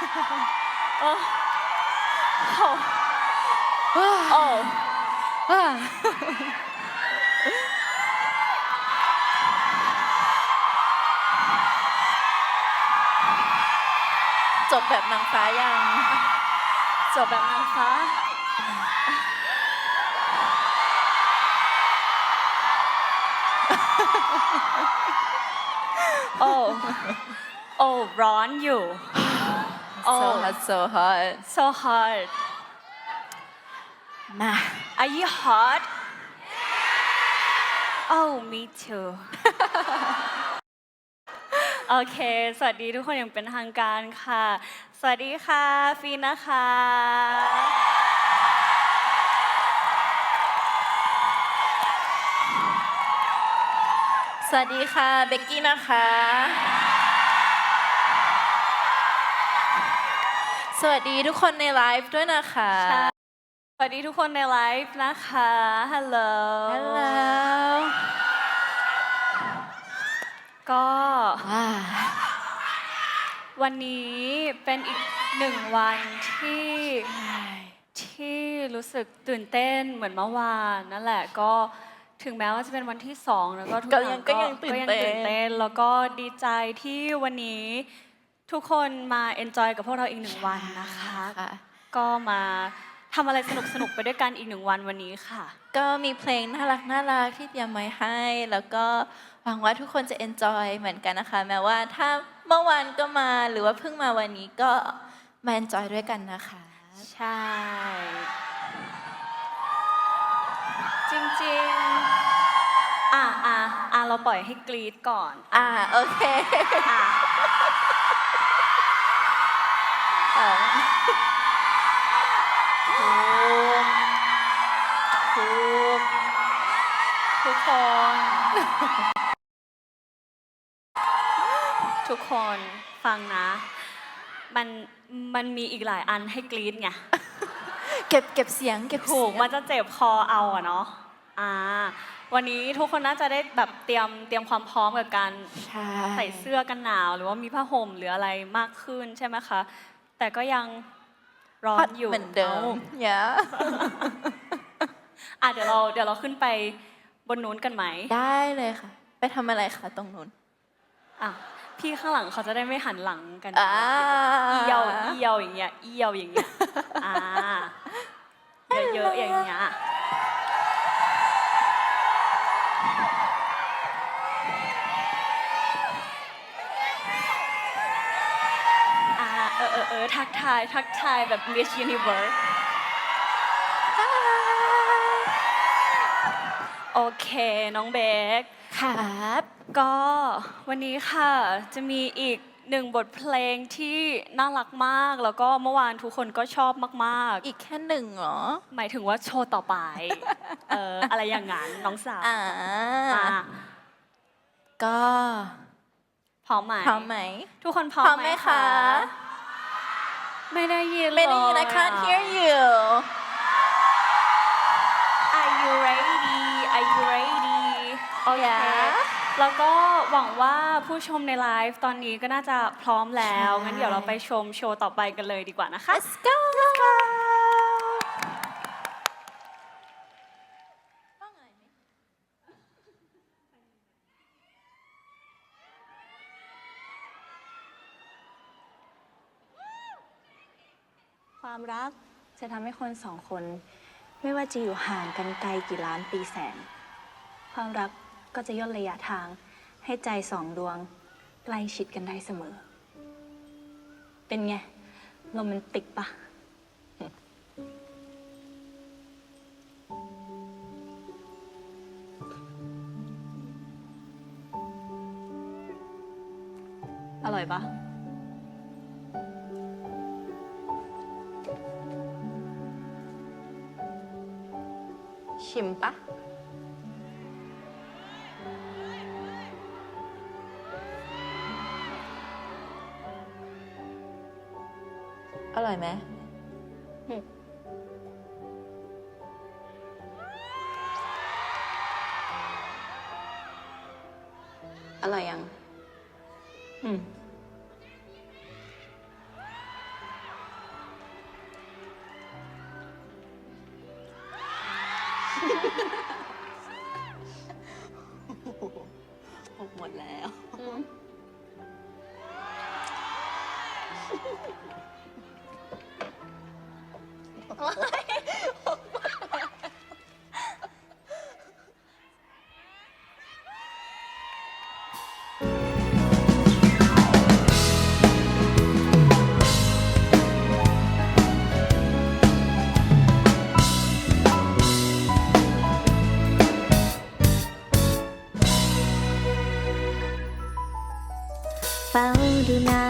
โอ้โหจบแบบนางฟ้ายัง จบแบบนางฟ้า โอ้ โอ้ ร้อนอยู่ so hot so hot so hard มา Are you hot Oh me too โอเค สวัสดีทุกคนอย่างเป็นทางการค่ะ สวัสดีค่ะ ฟีนนะคะ สวัสดีค่ะ เบกกี้นะคะ สวัสดีทุกคนในไลฟ์ด้วยนะคะ สวัสดีทุกคนในไลฟ์นะคะ ฮัลโหล ฮัลโหล ก็ว้าวันนี้เป็นอีกหนึ่งวันที่ที่รู้สึกตื่นเต้นเหมือนเมื่อวานนั่นแหละก็ถึงแม้ว่าจะเป็นวันที่สองแล้วก็ทุกก็อยัย่างงก็ยังตื่นก็ยังเต้ตื่นนเต้นแล้วก็ดีใจที่วันนี้ ทุกคนมาเอนจอยกับพวกเราอีกหนึ่งวันนะคะ ค่ะก็มาทำอะไรสนุกสนุกๆไปด้วยกันอีกหนึ่งวันวันนี้ค่ะ ก็มีเพลงน่ารักน่ารักที่เตรียมไว้ให้ แล้วก็หวังว่าทุกคนจะ enjoy เหมือนกันนะคะ แม้ว่าถ้าเมื่อวานก็มาหรือว่าเพิ่งมาวันนี้ก็มา enjoy ด้วยกันนะคะ ใช่ จริงๆ อะอะอะเราปล่อยให้กรีดก่อน อ่าโอเค อะ เออถูกถูกทุกคน ทุกคนฟังนะ มันมันมีอีกหลายอันให้กรีดไง เก็บเก็บเสียงเก็บถูเสีกยงมันจะเจ็บคอเอาอะเนาะอ่า วันนี้ทุกคนน่าจะได้แบบเตรียมเตรียมความพร้อมกับการ ใช่ ใส่เสื้อกันหนาว หรือว่ามีผ้าห่มหรืออะไรมากขึ้นใช่ไหมคะ แต่ก็ยังร้อฮอนตอยู่เหมือนเดิมอย่าอะเดี๋ยวเราเดี๋ยวเราขึ้นไปบนนู้นกันไหม ได้เลยค่ะ ไปทำอะไรคะตรงนู้นอะพี่ข้างหลังเขาจะได้ไม่หันหลังกันอ่าเอียวเอียวอย่างเงี้ยเอียวอย่างเงี้ยอ่าเยอะๆอย่างเงี้ย เออเออเออทักทายทักทายแบบ Miss Universe โอเค น้องเบคครับ ก็วันนี้ค่ะจะมีอีกหนึ่งบทเพลงที่น่ารักมาก แล้วก็เมื่อวานทุกคนก็ชอบมากอีกแค่หนึ่งเหรอ ๆ หมายถึงว่าโชว์ต่อไป เอออะไรอย่างนั้นน้องสาวอ่าอะก็พร้อมไหมพร้อมไหม ทุกคนพร้อพร้อมมไหไหมมคะคะ ไม่ได้ยินไม่ได้ยินเล I can't hear you Are you ready Are you ready โอเค Yeah แล้วก็หวังว่าผู้ชมในไลฟ์ตอนนี้ก็น่าจะพร้อมแล้วใช่งั้นเดี๋ยวเราไปชมโชว์ต่อไปกันเลยดีกว่านะคะ Let's go Let's go ความรัก จะทำให้คนสองคน ไม่ว่าจะอยู่ห่างกันไกลกี่ล้านปีแสงความรักก็จะย่นระยะทาง ให้ใจสองดวงใกล้ชิดกันได้เสมอ เป็นไงโรแมนติกปะอร่อยปะ ปะอร่อยไหม found tonight.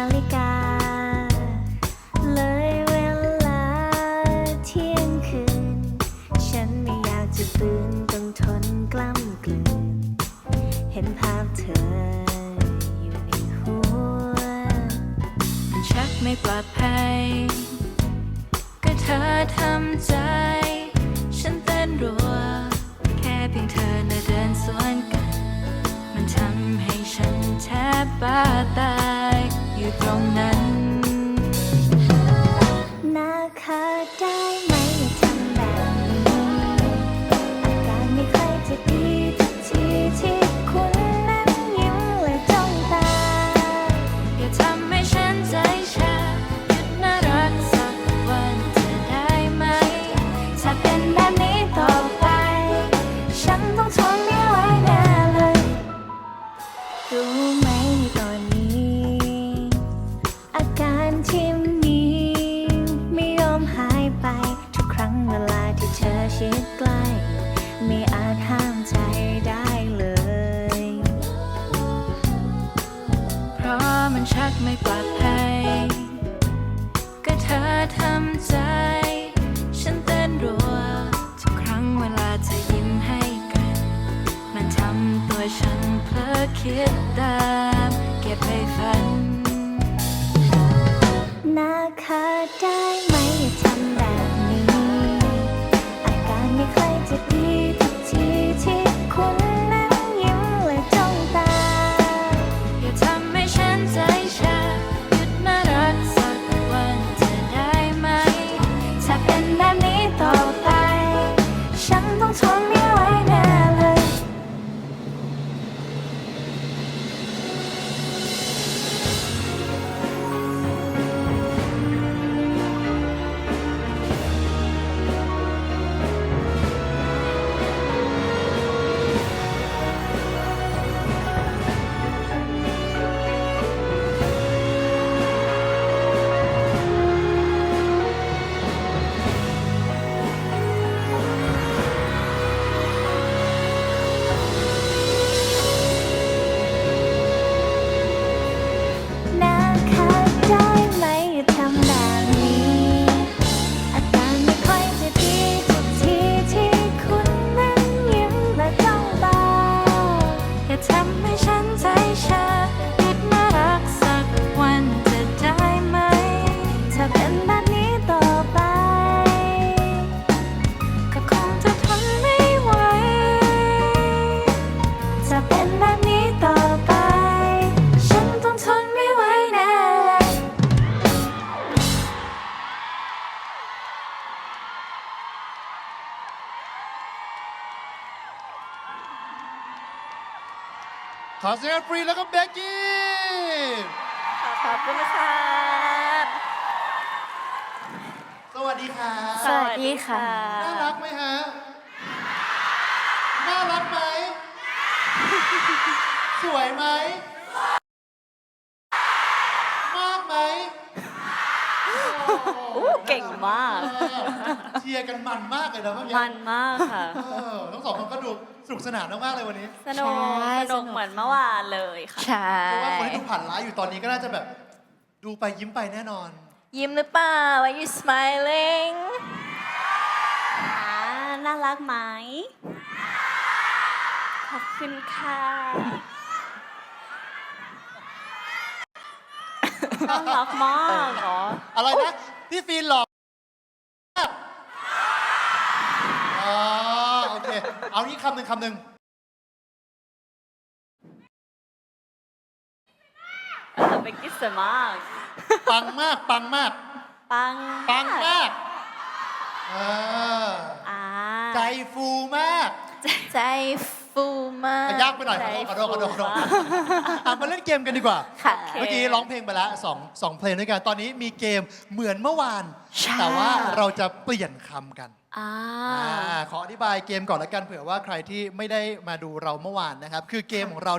รัวทุกครั้งเวลาเธอยิ้มให้กัน มันทำตัวฉันเพลอคิดตามเก็บไปฝันนาคาได้ไหมทำแบบนี้ อาการไม่ค่อยจะดีทุกทีที่คุณ อเสียงฟรีแล้วก็เบกกี้ ขอบคุณค่ะสวัสดีค่ะ สวัสดีค่ะ น่ารักไหมฮะ น่ารักไหม สวยไหมม ชียร์กันมันมากเลยนะเมื่อกี้มันมากค่ะ เออทั้งสองคนก็ดูสนุกสนานมากๆเลยวันนี้สนุกใช่สสนุนุก กเหมือนเมื่อวานเลยค่ะ ใช่ เพราะว่าคนที่ดูผ่านไลฟ์อยู่ตอนนี้ก็น่าจะแบบ ดูไปยิ้มไปแน่นอน ยิ้มหรือเปล่า Are you smiling อ่าน่ารักไหม ขอบคุณค่ะ น่ารักมากเหรอ อะไรนะพี่ฟีนหลอกอ๋อโอ เคเอานี้คำหนึ่งคำหนึ่งเออเบกกี้สวยมากปังมากปังมาก ปังปังมากเอออ่าใจฟูมากใจฟูมาก ยากไปหน่อยขอโทษขอโทษขอโทษขอโทษอะมาเล่นเกมกันดีกว่า ค่ะโอเคเมื่อกี้ร้องเพลงไปแล้วสองสองเพลงด้วยกัน ตอนนี้มีเกมเหมือนเมื่อวาน ใช่ แต่ว่าเราจะเปลี่ยนคำกัน อ่า อ่าขออธิบายเกมก่อนละกันเผื่อว่าใครที่ไม่ได้มาดูเราเมื่อวานนะครับ คือเกมของเราเนี่ย